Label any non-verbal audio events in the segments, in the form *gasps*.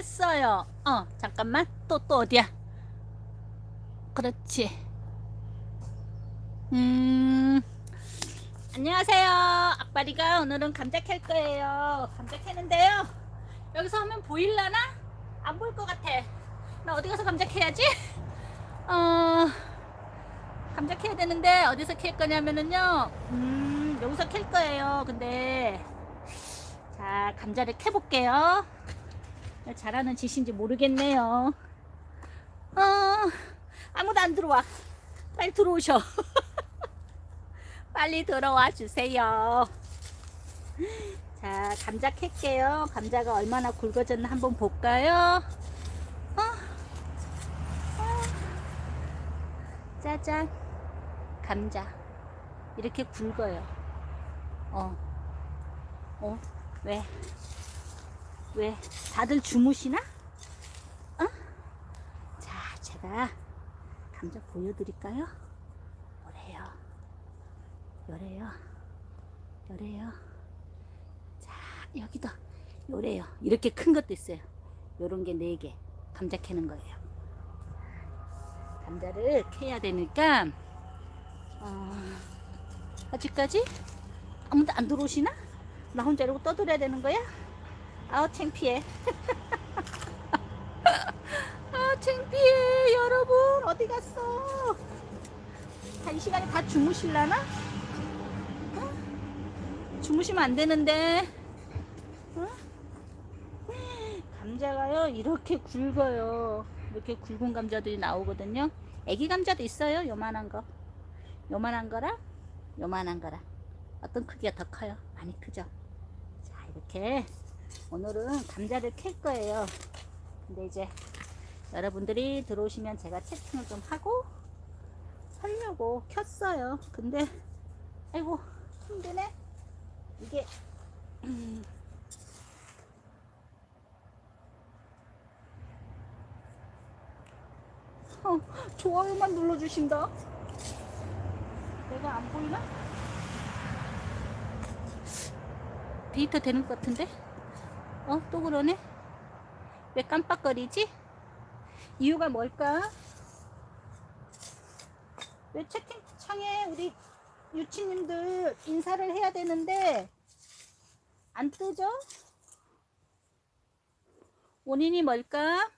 캤어요. 어, 잠깐만. 또, 또 어디야? 그렇지. 음, 안녕하세요. 악바리가 오늘은 감자 캘 거예요. 감자 캐는데요. 여기서 하면 보일라나? 안 보일 것 같아. 나 어디 가서 감자 캐야지? 어, 감자 캐야 되는데 어디서 캘 거냐면은요. 음, 여기서 캘 거예요. 근데 자, 감자를 캐 볼게요. 잘하는 짓인지 모르겠네요. 어, 아무도 안 들어와. 빨리 들어오셔. *laughs* 빨리 들어와 주세요. 자, 감자 캘게요. 감자가 얼마나 굵어졌나 한번 볼까요? 어, 어. 짜잔. 감자. 이렇게 굵어요. 어. 어? 왜? 왜? 다들 주무시나? 어? 자, 제가 감자 보여드릴까요? 요래요. 요래요. 요래요. 자, 여기도 요래요. 이렇게 큰 것도 있어요. 요런 게 네 개. 감자 캐는 거예요. 감자를 캐야 되니까, 어, 아직까지 아무도 안 들어오시나? 나 혼자 이러고 떠들어야 되는 거야? 아우 창피해 *laughs* 아 창피해 여러분 어디 갔어 다이 시간에 다 주무실라나? 어? 주무시면 안 되는데 어? 감자가요 이렇게 굵어요 이렇게 굵은 감자들이 나오거든요 애기 감자도 있어요 요만한 거 요만한 거랑 요만한 거랑 어떤 크기가 더 커요? 많이 크죠? 자 이렇게 오늘은 감자를 캘 거예요 근데 이제 여러분들이 들어오시면 제가 채팅을 좀 하고 살려고 켰어요 근데 아이고 힘드네 이게 음, 어, 좋아요만 눌러주신다 내가 안 보이나? 데이터 되는 것 같은데? 어? 또 그러네? 왜 깜빡거리지? 이유가 뭘까? 왜 채팅창에 우리 유치님들 인사를 해야 되는데 안 뜨죠? 원인이 뭘까?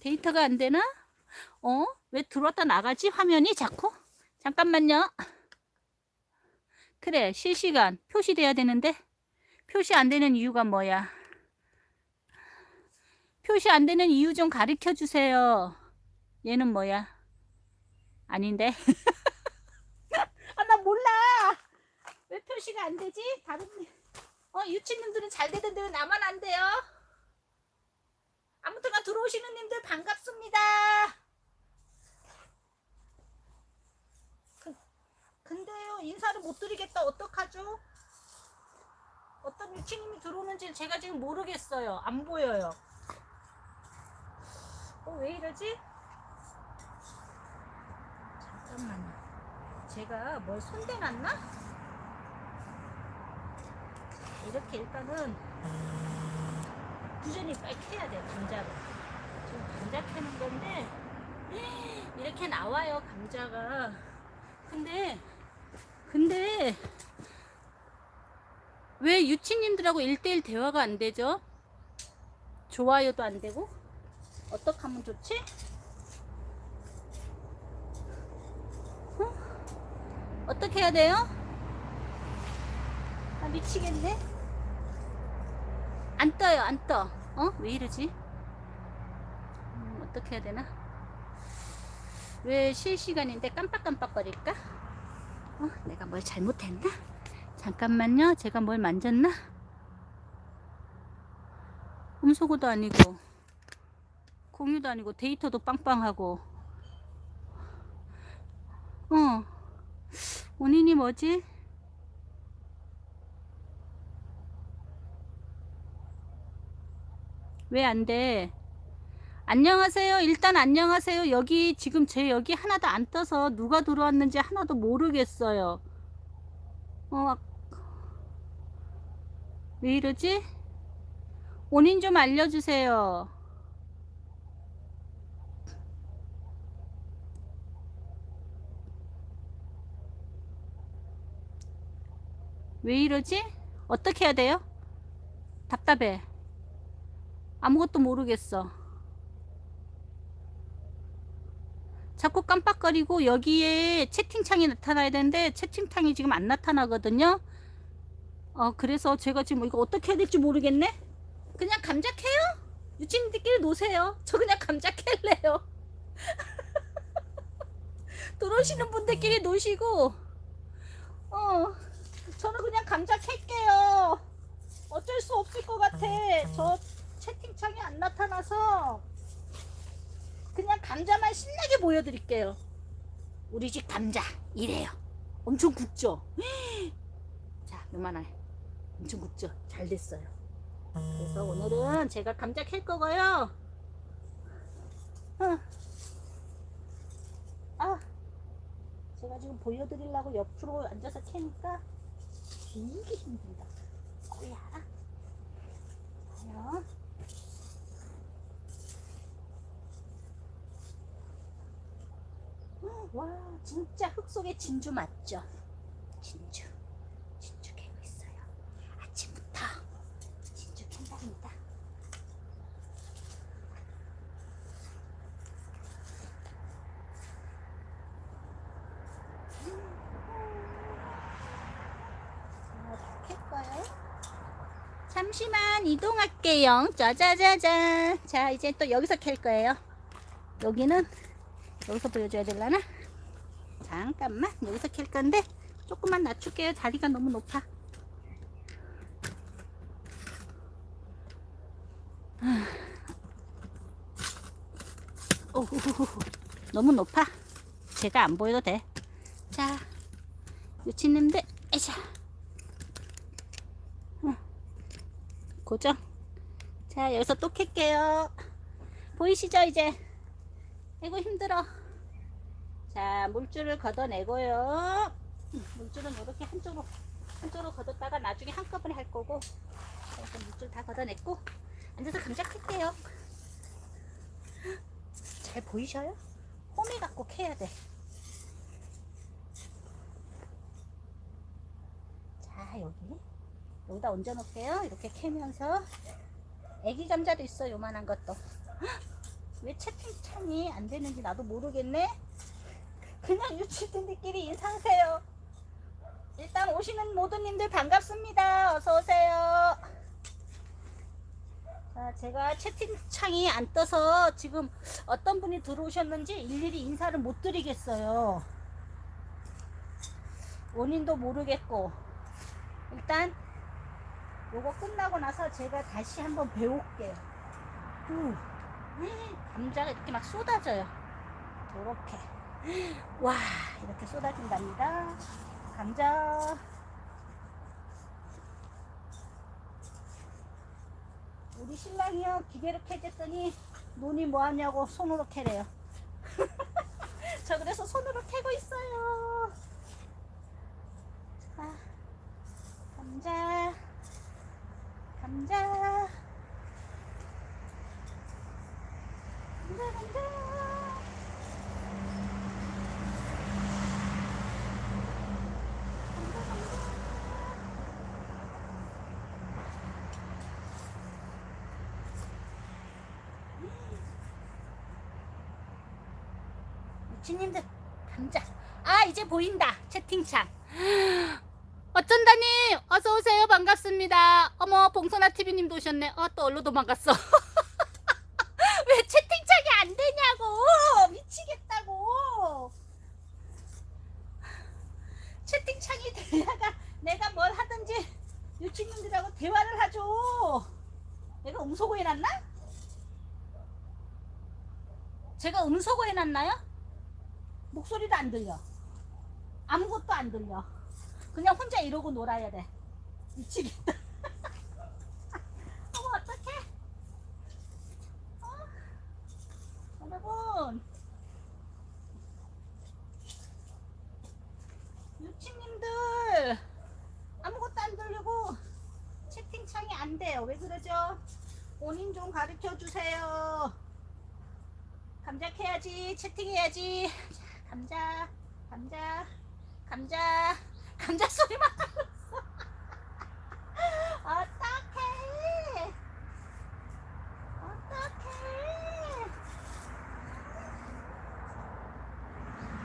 데이터가 안 되나? 어? 왜 들어왔다 나가지? 화면이 자꾸? 잠깐만요. 그래, 실시간 표시돼야 되는데 표시 안 되는 이유가 뭐야? 표시 안 되는 이유 좀 가르쳐 주세요. 얘는 뭐야? 아닌데? *laughs* 아, 나 몰라. 왜 표시가 안 되지? 다른 어, 유치님들은 잘 되던데 왜 나만 안 돼요? 아무튼가 들어오시는 님들 반갑습니다. 그, 근데요 인사를 못 드리겠다 어떡하죠? 어떤 유치님이 들어오는지 제가 지금 모르겠어요. 안 보여요. 어, 왜 이러지? 잠깐만요. 제가 뭘 손대놨나? 이렇게 일단은 부전히 빨리 캐야 돼요, 감자를. 지금 감자 캐는 건데, 이렇게 나와요, 감자가. 근데, 근데, 왜 유치님들하고 1대1 대화가 안 되죠? 좋아요도 안 되고? 어떻게 하면 좋지? 어? 어떻게 해야 돼요? 아, 미치겠네. 안 떠요, 안 떠. 어? 왜 이러지? 음, 어떻게 해야 되나? 왜 실시간인데 깜빡깜빡거릴까? 어? 내가 뭘 잘못했나? 잠깐만요. 제가 뭘 만졌나? 음소거도 아니고 공유도 아니고 데이터도 빵빵하고 어 원인이 뭐지? 왜 안 돼? 안녕하세요. 일단 안녕하세요. 여기 지금 제 여기 하나도 안 떠서 누가 들어왔는지 하나도 모르겠어요. 어, 왜 이러지? 원인 좀 알려주세요. 왜 이러지? 어떻게 해야 돼요? 답답해. 아무것도 모르겠어. 자꾸 깜빡거리고 여기에 채팅창이 나타나야 되는데 채팅창이 지금 안 나타나거든요. 어 그래서 제가 지금 이거 어떻게 해야 될지 모르겠네. 그냥 감작해요. 유치님들끼리 노세요. 저 그냥 감작할래요. *laughs* 들어오시는 분들끼리 노시고 어 저는 그냥 감작할게요. 어쩔 수 없을 것 같아. 저 채팅창이 안 나타나서 그냥 감자만 신나게 보여드릴게요. 우리 집 감자 이래요. 엄청 굵죠? *gasps* 자, 요만해. 엄청 굵죠? 잘 됐어요. 그래서 오늘은 제가 감자 캘 거고요. 어. 아, 제가 지금 보여드리려고 옆으로 앉아서 캐니까 되게 힘들다. 뭐야? 과연? 와 진짜 흙 속의 진주 맞죠? 진주 캐고 있어요 아침부터 진주 캔답니다 캘 거예요? 잠시만 이동할게요. 짜자자잔 자 이제 또 여기서 캘 거예요. 여기는 여기서 보여줘야 되려나? 잠깐만 여기서 캘 건데 조금만 낮출게요. 자리가 너무 높아. 너무 높아. 제가 안 보여도 돼자 유치님들 에샤 고정 자 여기서 또 캘게요 보이시죠 이제 아이고 힘들어. 자 물줄을 걷어내고요. 물줄은 이렇게 한쪽으로 한쪽으로 걷었다가 나중에 한꺼번에 할 거고. 그래서 물줄 다 걷어냈고 앉아서 감작할게요. 잘 보이셔요? 홈이 갖고 캐야 돼. 자 여기 여기다 얹어 놓을게요. 이렇게 캐면서 애기 감자도 있어 요만한 것도. 왜 채팅창이 안 되는지 나도 모르겠네. 그냥 유치들끼리 인사하세요. 일단 오시는 모두님들 반갑습니다. 어서 오세요. 자, 제가 채팅창이 안 떠서 지금 어떤 분이 들어오셨는지 일일이 인사를 못 드리겠어요. 원인도 모르겠고 일단 요거 끝나고 나서 제가 다시 한번 배울게요. 후. 감자가 이렇게 막 쏟아져요. 이렇게. 와, 이렇게 쏟아진답니다. 감자. 우리 신랑이요, 기계로 캐졌더니 눈이 뭐하냐고 손으로 캐래요. *laughs* 저 그래서 손으로 캐고 있어요. 자, 감자. 감자. 간다 간다 주님들 감자. 아 이제 보인다. 채팅창 *gasps* 어쩐다님 어서 오세요. 반갑습니다. 어머 봉선아 TV님도 오셨네. 어또 얼로 도망갔어 왜 채팅창이 안 되냐고 미치겠다고 채팅창이 돼야가 내가 뭘 하든지 유치님들하고 대화를 하죠 내가 음소거 해놨나? 제가 음소거 해놨나요? 목소리도 안 들려 아무것도 안 들려 그냥 혼자 놀아야 돼. 미치겠다. *laughs* 어머 어떡해? 여러분. 유치님들. 아무것도 안 들리고 채팅창이 안 돼요. 왜 그러죠? 본인 좀 가르쳐 주세요. 감자 캐야지, 채팅해야지. 자, 감자, 감자, 감자, 감자 소리만 하고 있어. 어떡해. 어떡해.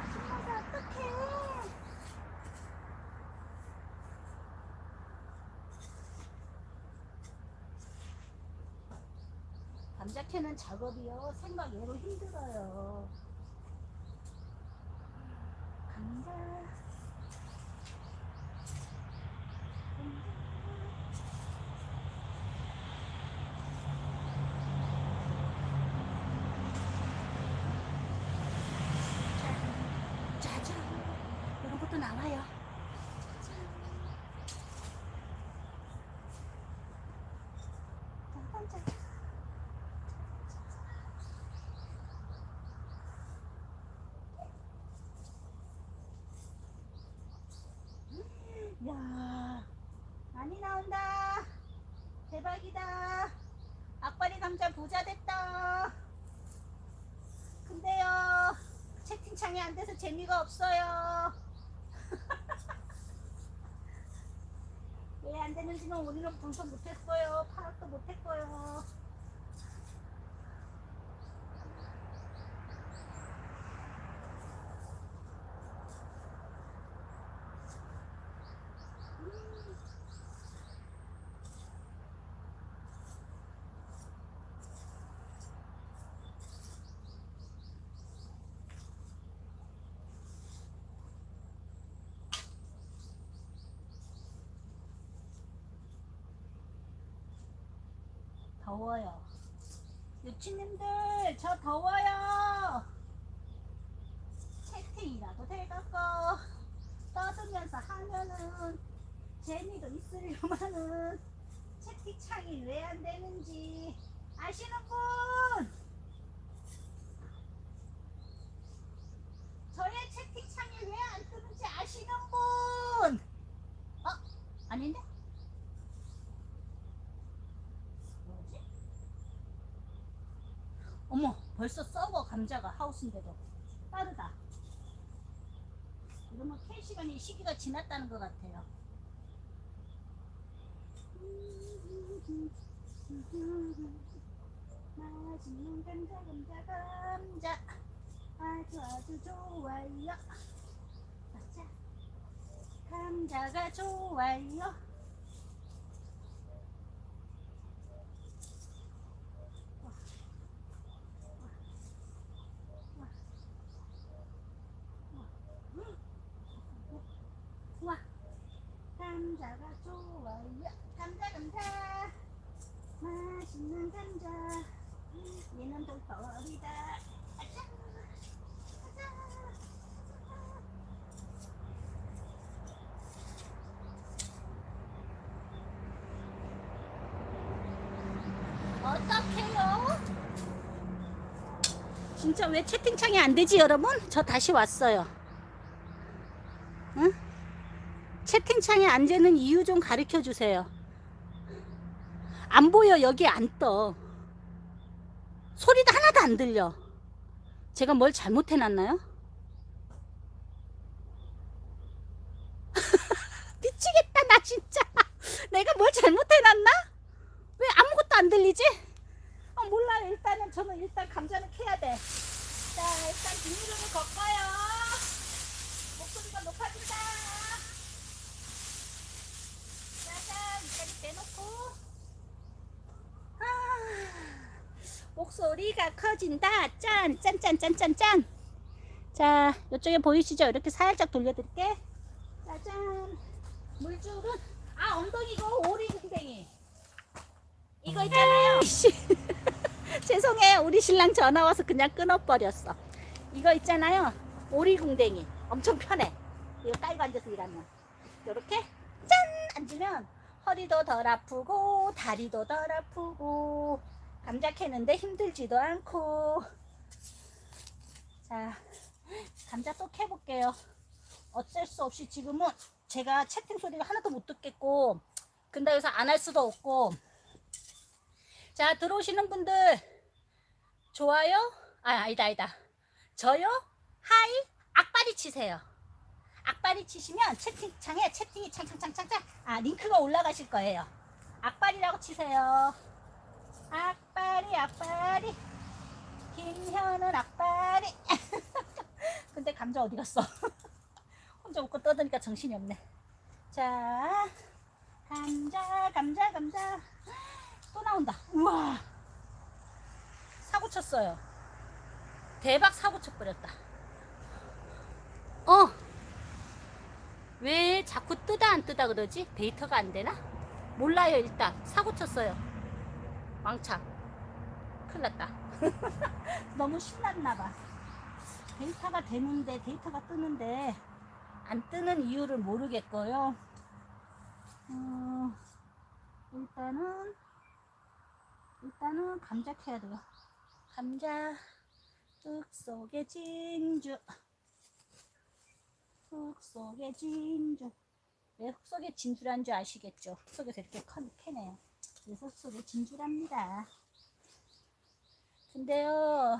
아줌마가 어떡해. 감자 캐는 작업이요 생각 외로 힘들어요. 감자. 감자. 짜잔. 이런 것도 나와요. 짜잔. 짜잔. 야 많이 나온다 대박이다 악바리 감자 부자 됐다 근데요 채팅창이 안 돼서 재미가 없어요. *laughs* 왜 안 되는지는 우리는 방송 못했어요. 파악도 못했고요 더워요. 유치님들 저 더워요. 채팅이라도 돼갖고 떠들면서 하면은 재미도 있으려면은 채팅창이 왜 안 되는지 아시는 분? 저의 채팅창이 왜 안 뜨는지 아시는 분? 어? 아닌데? 뭐지? 어머 벌써 썩어 감자가 하우스인데도 빠르다. 이러면 캐 시간이 시기가 지났다는 것 같아요. 맛있는 감자 감자 감자. 아주 아주 좋아요. 맞아. 감자가 좋아요 와 감자가 좋아요 감자 감자 맛있는 감자 얘는 돌벌이다 아자 아자 어떡해요? 진짜 왜 채팅창이 안 되지 여러분? 저 다시 왔어요. 응? 채팅창에 안 되는 이유 좀 가르쳐 주세요. 안 보여 여기 안 떠. 소리도 하나도 안 들려. 제가 뭘 잘못해 놨나요? *laughs* 미치겠다 나 진짜. *laughs* 내가 뭘 잘못해 놨나? 왜 아무것도 안 들리지? 아 몰라요 일단은 저는 일단 감자는 캐야 돼. 자 일단 비닐을 걷어요. 목소리가 높아진다. 짜잔 이까지 빼놓고. 아, 목소리가 커진다. 짠, 짠, 짠, 짠, 짠, 짠. 자, 이쪽에 보이시죠? 이렇게 살짝 돌려드릴게. 짜잔. 물줄은 아 엉덩이고 오리궁뎅이. 이거 있잖아요. *laughs* 죄송해요. 우리 신랑 전화 와서 그냥 끊어버렸어. 이거 있잖아요. 오리궁뎅이. 엄청 편해. 이거 깔고 앉아서 일하면. 이렇게 짠! 앉으면 허리도 덜 아프고 다리도 덜 아프고 감자 캐는데 힘들지도 않고 자 감자 또 캐볼게요 어쩔 수 없이 지금은 제가 채팅 소리가 하나도 못 듣겠고 근데 여기서 안 할 수도 없고 자, 들어오시는 분들 좋아요? 아, 아니다, 아니다. 저요? 하이? 악바리 치세요. 악바리 치시면 채팅창에 채팅이 창창창창창 아, 링크가 올라가실 거예요. 악바리라고 치세요. 악바리, 악바리. 김현은 악바리. *laughs* 근데 감자 어디 갔어? *laughs* 혼자 웃고 떠드니까 정신이 없네. 자, 감자, 감자, 감자. 또 나온다. 우와. 사고 쳤어요. 대박 사고 쳐버렸다. 어. 왜 자꾸 뜨다 안 뜨다 그러지? 데이터가 안 되나? 몰라요, 일단. 사고 쳤어요. 왕창. 큰일 났다. *laughs* 너무 신났나봐. 데이터가 되는데, 데이터가 뜨는데, 안 뜨는 이유를 모르겠고요. 어, 일단은, 일단은 감자 캐야 돼요. 감자, 흙 속의 진주. 흙 속의 진주. 왜 흙 속의 진주란 줄 아시겠죠? 흙 속에서 이렇게 컨, 캐네요. 그래서 흙 속의 진주랍니다. 근데요,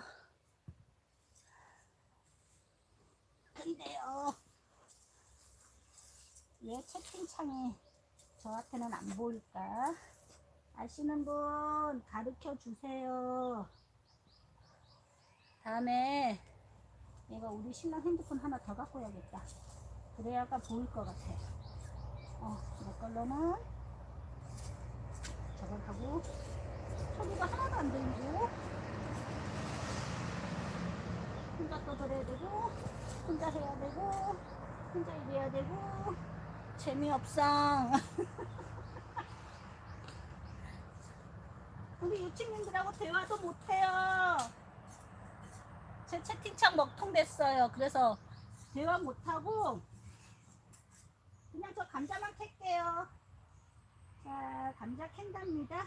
근데요, 왜 채팅창에 저한테는 안 보일까? 아시는 분 가르쳐 주세요. 다음에 내가 우리 신랑 핸드폰 하나 더 갖고 와야겠다. 그래야가 보일 것 같아. 어, 내 걸로는 저걸 하고 소리가 하나도 안 들리고 혼자 떠들어야 되고 혼자 해야 되고 혼자 일해야 되고 재미없어. *laughs* 우리 유치님들하고 대화도 못해요. 제 채팅창 먹통 됐어요. 그래서 대화 못하고 그냥 저 감자만 캘게요. 자, 감자 캔답니다.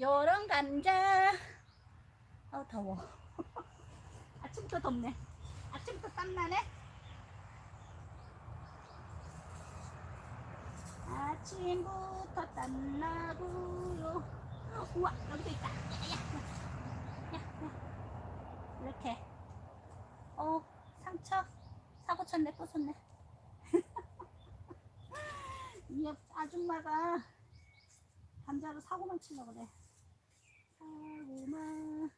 요런 감자. 아 더워. *laughs* 아침부터 덥네. 아침부터 땀나네. 아침부터 땀나고요. 우와 여기도 있다. 야, 야, 야, 야. 이렇게. 어 상처 사고 쳤네 또 쳤네. *laughs* 이옆 아줌마가 감자로 사고만 치려 그래. 사고만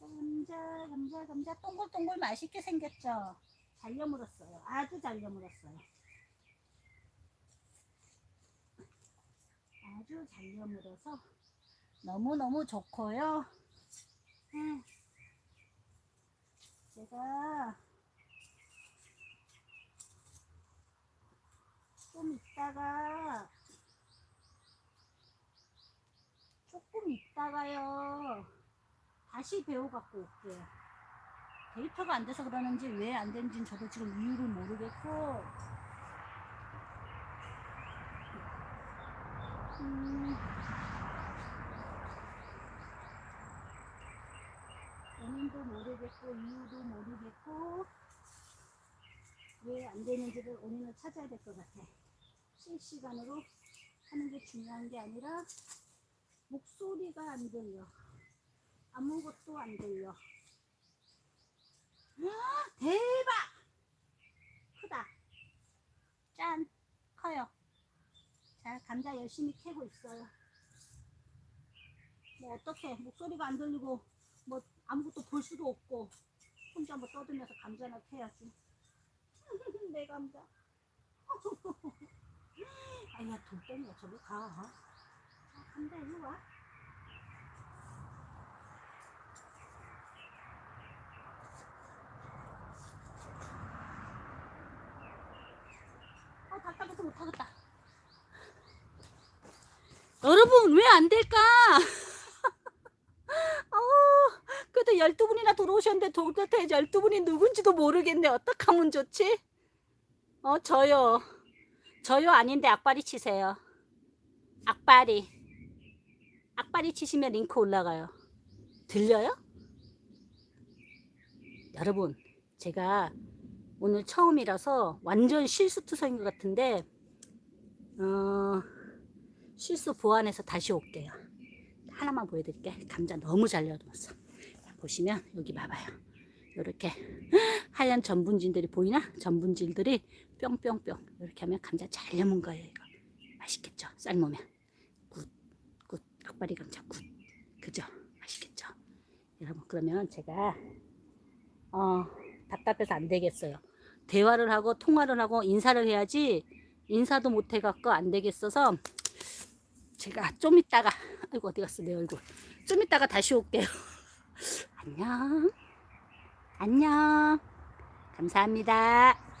감자 감자 감자 동글동글 맛있게 생겼죠. 잘 여물었어요. 아주 잘 여물었어요. 아주 잘 여물어서 너무너무 좋고요. 음, 제가 좀 있다가 조금 있다가요. 다시 배워 갖고 올게요. 데이터가 안 돼서 그러는지 왜 안 되는지는 저도 지금 이유를 모르겠고. 음, 원인도 모르겠고 이유도 모르겠고 왜 안 되는지를 원인을 찾아야 될 것 같아. 실시간으로 하는 게 중요한 게 아니라 목소리가 안 들려. 아무것도 안 들려. 아, 대박! 크다. 짠! 커요. 자, 감자 열심히 캐고 있어요. 뭐 어떻게 목소리가 안 들리고 뭐 아무것도 볼 수도 없고 혼자 뭐 떠들면서 감자나 캐야지. *laughs* 내 감자. *laughs* 아야 돌덩이야 저리 가. 아, 감자 일로 와. 아 답답해서 못하겠다. 여러분 왜 안 될까? *laughs* 어, 그래도 12분이나 들어오셨는데 도대체 12분이 누군지도 모르겠네. 어떡하면 좋지? 어, 저요. 저요 아닌데 악바리 치세요. 악바리. 악바리 치시면 링크 올라가요. 들려요? 여러분, 제가 오늘 처음이라서 완전 실수투성인 것 같은데, 어, 실수 보완해서 다시 올게요. 하나만 보여드릴게. 감자 너무 잘 열었어. 자, 보시면 여기 봐봐요. 이렇게 하얀 전분질들이 보이나? 전분질들이 뿅뿅뿅 이렇게 하면 감자 잘 여문 거예요. 이거 맛있겠죠? 삶으면 굿, 굿, 악바리 감자 굿, 그죠? 맛있겠죠? 여러분 그러면 제가 어 답답해서 안 되겠어요. 대화를 하고 통화를 하고 인사를 해야지 인사도 못 해갖고 안 되겠어서 제가 좀 이따가 아이고 어디 갔어 내 얼굴 좀 이따가 다시 올게요. 안녕. 안녕. 감사합니다.